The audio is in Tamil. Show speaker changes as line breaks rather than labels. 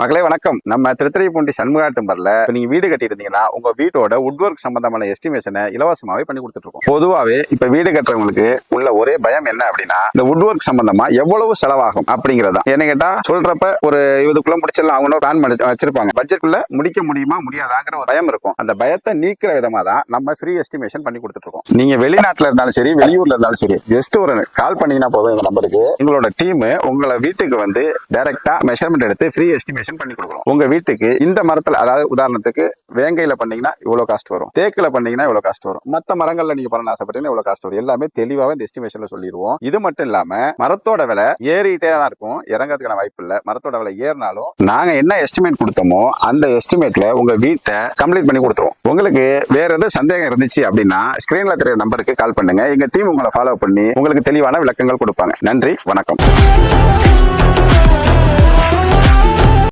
மகளே வணக்கம். நம்ம திருத்துறைப்பூண்டி சண்முகாட்டும்பர்ல இப்போ நீங்கள் வீடு கட்டியிருந்தீங்கன்னா உங்கள் வீட்டோட உட் ஒர்க் சம்பந்தமான எஸ்டிமேஷனை இலவசமாகவே பண்ணி கொடுத்துட்ருக்கோம் பொதுவாகவே இப்போ வீடு கட்டுறவங்களுக்கு உள்ள ஒரே பயம் என்ன அப்படின்னா இந்த உட் ஒர்க் சம்பந்தமா எவ்வளவு செலவாகும் அப்படிங்கிறதா என்ன கேட்டால் சொல்கிறப்ப ஒரு இதுக்குள்ளே முடிச்சிடலாம் அவங்களோட பிளான் பண்ணி வச்சிருப்பாங்க. பட்ஜெட்டுக்குள்ளே முடிக்க முடியுமா முடியாதாங்கிற ஒரு பயம் இருக்கும். அந்த பயத்தை நீக்கிற விதமாக தான் நம்ம ஃப்ரீ எஸ்டிமேஷன் பண்ணி கொடுத்துருக்கோம் நீங்கள் வெளிநாட்டில் இருந்தாலும் சரி வெளியூரில் இருந்தாலும் சரி ஜஸ்ட் ஒரு கால் பண்ணிங்கன்னா போதும் இந்த நம்பருக்கு எங்களோட டீம் உங்களை வீட்டுக்கு வந்து டைரக்டா மெஷர்மெண்ட் எடுத்து ஃப்ரீ எஸ்டிமேஷன் பண்ணி கொடுக்குறோம் உங்க வீட்டுக்கு இந்த மரத்துல அதாவது உதாரணத்துக்கு வேங்கையில பண்ணீங்கன்னா இவ்வளவு காஸ்ட் வரும். தேக்கில் பண்ணீங்கன்னா இவ்வளவு காஸ்ட் வரும். மத்த மரங்கள்ல நீங்க பண்ண ஆசைப்பட்டீங்கன்னா இவ்வளவு காஸ்ட் வரும். எல்லாமே தெளிவாவே இந்த எஸ்டிமேஷன்ல சொல்லிடுவோம் இது மட்டும் இல்லாம மரத்தோட விலை ஏறிட்டே தான் இருக்கும். இறங்கிறதுக்கான வாய்ப்பு இல்லை. மரத்தோட விலை ஏறினாலும் நாங்க என்ன எஸ்டிமேட் கொடுத்தோமோ அந்த எஸ்டிமேட்ல உங்க வீட்டை கம்ப்ளீட் பண்ணி கொடுத்துருவோம். உங்களுக்கு வேற எதுவும் சந்தேகம் இருந்துச்சு அப்படின்னா ஸ்கிரீன்ல தெரிய நம்பருக்கு கால் பண்ணுங்க. எங்க டீம் உங்களை ஃபாலோ பண்ணி உங்களுக்கு தெளிவான விளக்கங்கள் கொடுப்பாங்க. நன்றி. வணக்கம்.